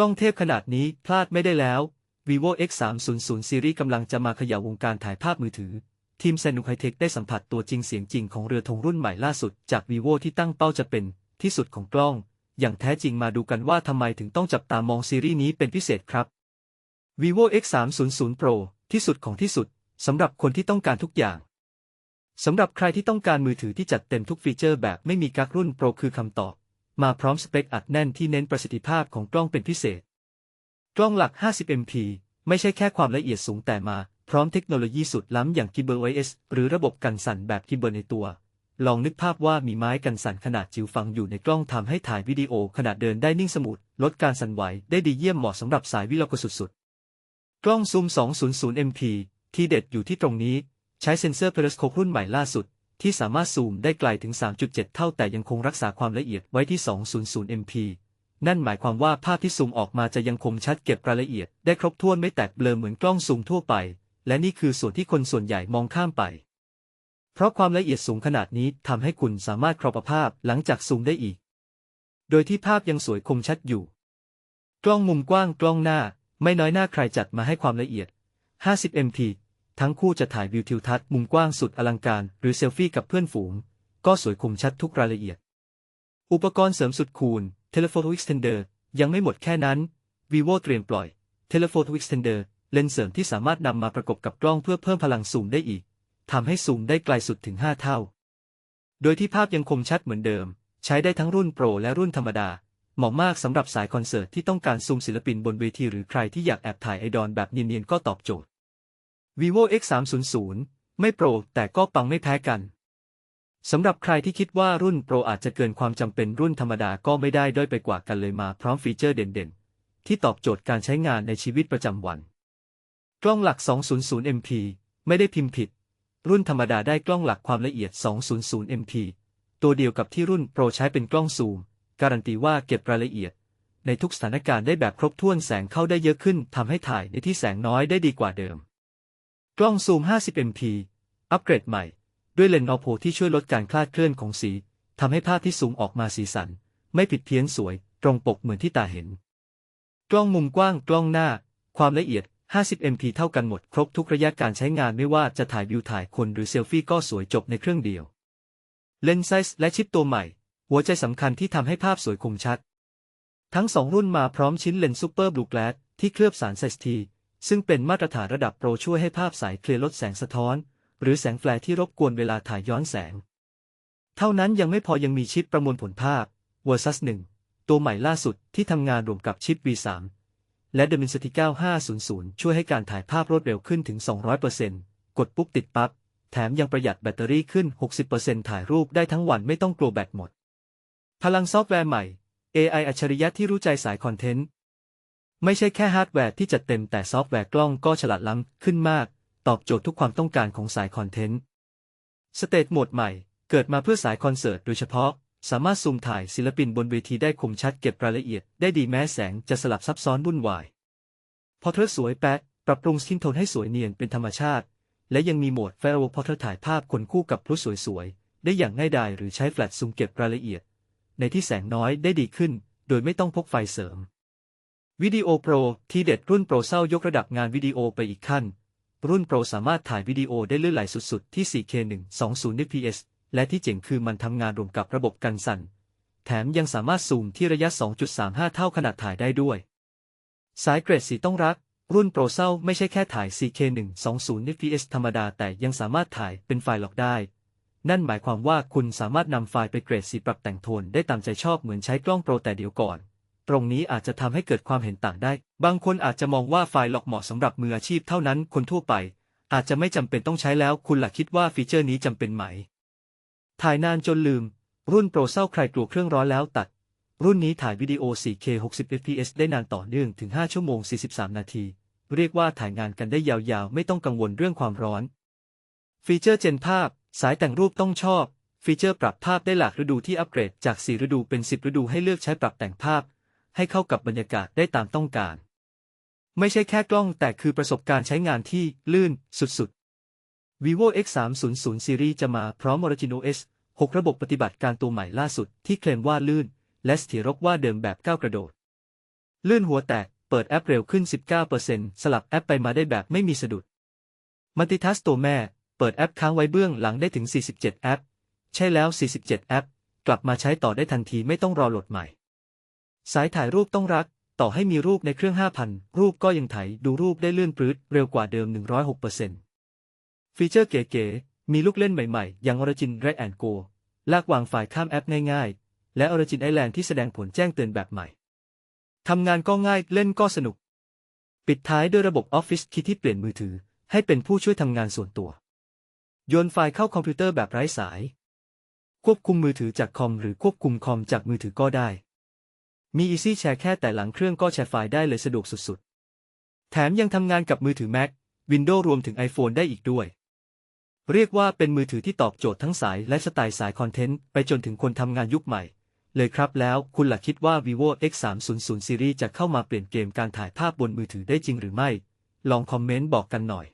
กล้องเทพขนาดนี้พลาดไม่ได้แล้ว vivo x 3 0 0ซีรีส์กำลังจะมาขย่าวงการถ่ายภาพมือถือ ทีมเซนุไฮเทคได้สัมผัสตัวจริงเสียงจริงของเรือธงรุ่นใหม่ล่าสุดจาก vivo ที่ตั้งเป้าจะเป็นที่สุดของกล้อง อย่างแท้จริงมาดูกันว่าทำไมถึงต้องจับตามองซีรีส์นี้เป็นพิเศษครับ vivo x 3 0 0 pro ที่สุดของที่สุดสำหรับคนที่ต้องการทุกอย่างสำหรับใครที่ต้องการมือถือที่จัดเต็มทุกฟีเจอร์แบบไม่มีกักรุ่นโปรคือคำตอบ มาพร้อมสเปคอัดแน่นที่เน้นประสิทธิภาพของกล้องเป็นพิเศษ กล้องหลัก 50 MP ไม่ใช่แค่ความละเอียดสูงแต่มา พร้อมเทคโนโลยีสุดล้ำอย่าง Gimbal OS หรือระบบกันสั่นแบบ Gimbal ในตัว ลองนึกภาพว่ามีไม้กันสั่นขนาดจิ๋วฝังอยู่ในกล้องทำให้ถ่ายวิดีโอขณะเดินได้นิ่งสมุดลดการสั่นไหวได้ดีเยี่ยมเหมาะสำหรับสายวิลกสุดๆ กล้องซูม 200 MP ที่เด็ดอยู่ที่ตรงนี้ ใช้เซ็นเซอร์เพลสโคปรุ่นใหม่ล่าสุด ที่สามารถซูมได้ไกลถึง 3.7 เท่าแต่ยังคงรักษาความละเอียดไว้ที่ 200 MP นั่นหมายความว่าภาพที่ซูมออกมาจะยังคมชัดเก็บรายละเอียดได้ครบถ้วนไม่แตกเบลอเหมือนกล้องซูมทั่วไป และนี่คือส่วนที่คนส่วนใหญ่มองข้ามไป เพราะความละเอียดสูงขนาดนี้ทำให้คุณสามารถครอบภาพหลังจากซูมได้อีก โดยที่ภาพยังสวยคมชัดอยู่ กล้องมุมกว้างกล้องหน้า ไม่น้อยหน้าใครจัดมาให้ความละเอียด 50 MP ทั้งคู่จะถ่ายวิวทิวทัศน์มุมกว้างสุดอลังการ หรือเซลฟี่กับเพื่อนฝูง ก็สวยคมชัดทุกรายละเอียด อุปกรณ์เสริมสุดคูล Telephoto Extender ยังไม่หมดแค่นั้น vivo เตรียมปล่อย Telephoto Extender เลนส์เสริมที่สามารถนำมาประกบกับกล้องเพื่อเพิ่มพลังซูมได้อีกทำให้ซูมได้ไกลสุดถึง 5 เท่า โดยที่ภาพยังคมชัดเหมือนเดิม ใช้ได้ทั้งรุ่นโปรและรุ่นธรรมดา เหมาะมากสำหรับสายคอนเสิร์ตที่ต้องการซูมศิลปินบนเวทีหรือใครที่อยากแอบถ่ายไอดอลแบบเนียนๆก็ตอบโจทย์ vivo x 3 0 0ไม่โปรแต่ก็ปังไม่แพ้กัน สำหรับใครที่คิดว่ารุ่นโปรอาจจะเกินความจำเป็นรุ่นธรรมดาก็ไม่ได้ด้อยไปกว่ากันเลยมาพร้อมฟีเจอร์เด่นๆ ที่ตอบโจทย์การใช้งานในชีวิตประจำวัน กล้องหลัก 200 MP ไม่ได้พิมพ์ผิด รุ่นธรรมดาได้กล้องหลักความละเอียด 200 MP ตัวเดียวกับที่รุ่นโปรใช้เป็นกล้องซูม การันตีว่าเก็บรายละเอียด ในทุกสถานการณ์ได้แบบครบถ้วนแสงเข้าได้เยอะขึ้นทำให้ถ่ายในที่แสงน้อยได้ดีกว่าเดิม กล้องซูม 50 MP อัปเกรดใหม่ ด้วยเลนส์อโพที่ช่วยลดการคลาดเคลื่อนของสี ทำให้ภาพที่ซูมออกมาสีสัน ไม่ผิดเพี้ยนสวย ตรงปกเหมือนที่ตาเห็น กล้องมุมกว้างกล้องหน้า ความละเอียด 50 MP เท่ากันหมดครบทุกระยะการใช้งานไม่ว่าจะถ่ายวิวถ่ายคนหรือเซลฟี่ก็สวยจบในเครื่องเดียว เลนส์ไซส์และชิปตัวใหม่ หัวใจสำคัญที่ทำให้ภาพสวยคมชัด ทั้งสองรุ่นมาพร้อมชิ้นเลนส์ซูเปอร์บลูแกลสที่เคลือบสารไซส์ที ซึ่งเป็นมาตรฐานระดับโปรช่วยให้ภาพใสเคลียร์ลดแสงสะท้อน หรือแสงแฟลร์ที่รบกวนเวลาถ่ายย้อนแสง เท่านั้นยังไม่พอยังมีชิปประมวลผลภาพ Versus 1 ตัวใหม่ล่าสุดที่ทำงานรวมกับชิป V3 และ Dimensity 9500 ช่วยให้การถ่ายภาพรวดเร็วขึ้นถึง 200%กดปุ๊บติดปั๊บ แถมยังประหยัดแบตเตอรี่ขึ้น 60%ถ่ายรูปได้ทั้งวันไม่ต้องกลัวแบตหมด พลังซอฟต์แวร์ใหม่ AI อัจฉริยะที่รู้ใจสายคอนเทนต์ ไม่ใช่แค่ฮาร์ดแวร์ที่จัดเต็มแต่ซอฟต์แวร์กล้องก็ฉลาดล้ำขึ้นมาก ตอบโจทย์ทุกความต้องการของสายคอนเทนต์สเตทโหมดใหม่ เกิดมาเพื่อสายคอนเสิร์ตโดยเฉพาะ สามารถซูมถ่ายศิลปินบนเวทีได้คมชัดเก็บรายละเอียด ได้ดีแม้แสงจะสลับซับซ้อนวุ่นวายพอเธอสวยแป๊ะปรับปรุงสกินโทนให้สวยเนียนเป็นธรรมชาติ และยังมีโหมดแฟลพอเธอถ่ายภาพคนคู่กับพลุสวยๆได้อย่างง่ายดายหรือใช้แฟลชซูมเก็บรายละเอียด ในที่แสงน้อยได้ดีขึ้น โดยไม่ต้องพกไฟเสริม วิดีโอโปรที่เด็ดรุ่นโปรเศร้ายกระดับงานวิดีโอไปอีกขั้น รุ่นโปรสามารถถ่ายวิดีโอได้ลื่นไหลสุดๆ ที่ 4K 120 fps และที่เจ๋งคือมันทำงานรวมกับระบบกันสั่น แถมยังสามารถซูมที่ระยะ 2.35 เท่าขนาดถ่ายได้ด้วย สายเกรดสีต้องรัก รุ่นโปรเศร้าไม่ใช่แค่ถ่าย 4K 120 fps ธรรมดาแต่ยังสามารถถ่ายเป็นไฟล์ล็อกได้ นั่นหมายความว่าคุณสามารถนำไฟล์ไปเกรดสีปรับแต่งโทนได้ตามใจชอบเหมือนใช้กล้องโปรแต่เดี๋ยวก่อน ตรงนี้อาจจะทำให้เกิดความเห็นต่างได้ บางคนอาจจะมองว่าไฟล์ล็อกเหมาะสำหรับมืออาชีพเท่านั้น คนทั่วไป อาจจะไม่จำเป็นต้องใช้แล้ว คุณหลักคิดว่าฟีเจอร์นี้จำเป็นไหม ถ่ายนานจนลืม รุ่นโปรเศร้าใครกลัวเครื่องร้อนแล้วตัด รุ่นนี้ถ่ายวิดีโอ 4K 60 fps ได้นานต่อเนื่องถึง 5 ชั่วโมง 43 นาที เรียกว่าถ่ายงานกันได้ยาวๆ ไม่ต้องกังวลเรื่องความร้อน ฟีเจอร์เจนภาพ สายแต่งรูปต้องชอบ ฟีเจอร์ปรับภาพได้หลากฤดูที่อัปเกรดจาก 4 ฤดูเป็น 10 ฤดูให้เลือกใช้ปรับแต่งภาพ ให้เข้ากับบรรยากาศได้ตามต้องการ ไม่ใช่แค่กล้องแต่คือประสบการณ์ใช้งานที่ลื่นสุดๆ vivo x 3 0 0 series จะมาพร้อม Origin OS 6 ระบบปฏิบัติการตัวใหม่ล่าสุดที่เคลมว่าลื่น และเสถียรกว่าเดิมแบบก้าวกระโดด ลื่นหัวแตก เปิดแอปเร็วขึ้น 19%สลับแอปไปมาได้แบบไม่มีสะดุดมัลติทัสตัวแม่ เปิดแอปค้างไว้เบื้องหลังได้ถึง 47 แอป ใช่แล้ว 47 แอป กลับมาใช้ต่อได้ทันทีไม่ต้องรอโหลดใหม่ สายถ่ายรูปต้องรัก ต่อให้มีรูปในเครื่อง 5,000 รูปก็ยังถ่ายดูรูปได้เลื่อนปรื๊ดเร็วกว่าเดิม 106%ฟีเจอร์เก๋ๆ มีลูกเล่นใหม่ๆ อย่าง Origin Drag and Go ลากวางไฟล์ข้ามแอปง่ายๆ และ Origin Island ที่แสดงผลแจ้งเตือนแบบใหม่ ทำงานก็ง่ายเล่นก็สนุก ปิดท้ายด้วยระบบ Office Key ที่เปลี่ยนมือถือ ให้เป็นผู้ช่วยทำงานส่วนตัว โยนไฟล์เข้าคอมพิวเตอร์แบบไร้สาย ควบคุมมือถือจากคอมหรือควบคุมคอมจากมือถือก็ได้ มี Easy Share แค่แต่หลังเครื่องก็แชร์ไฟล์ได้เลยสะดวกสุดๆ แถมยังทำงานกับมือถือ Mac Windows รวมถึง iPhone ได้อีกด้วย เรียกว่าเป็นมือถือที่ตอบโจทย์ทั้งสายและสไตล์สายคอนเทนต์ไปจนถึงคนทำงานยุคใหม่ เลยครับแล้วคุณหลักคิดว่า vivo x 3 0 0 series จะเข้ามาเปลี่ยนเกมการถ่ายภาพบนมือถือได้จริงหรือไม่ ลองคอมเมนต์บอกกันหน่อย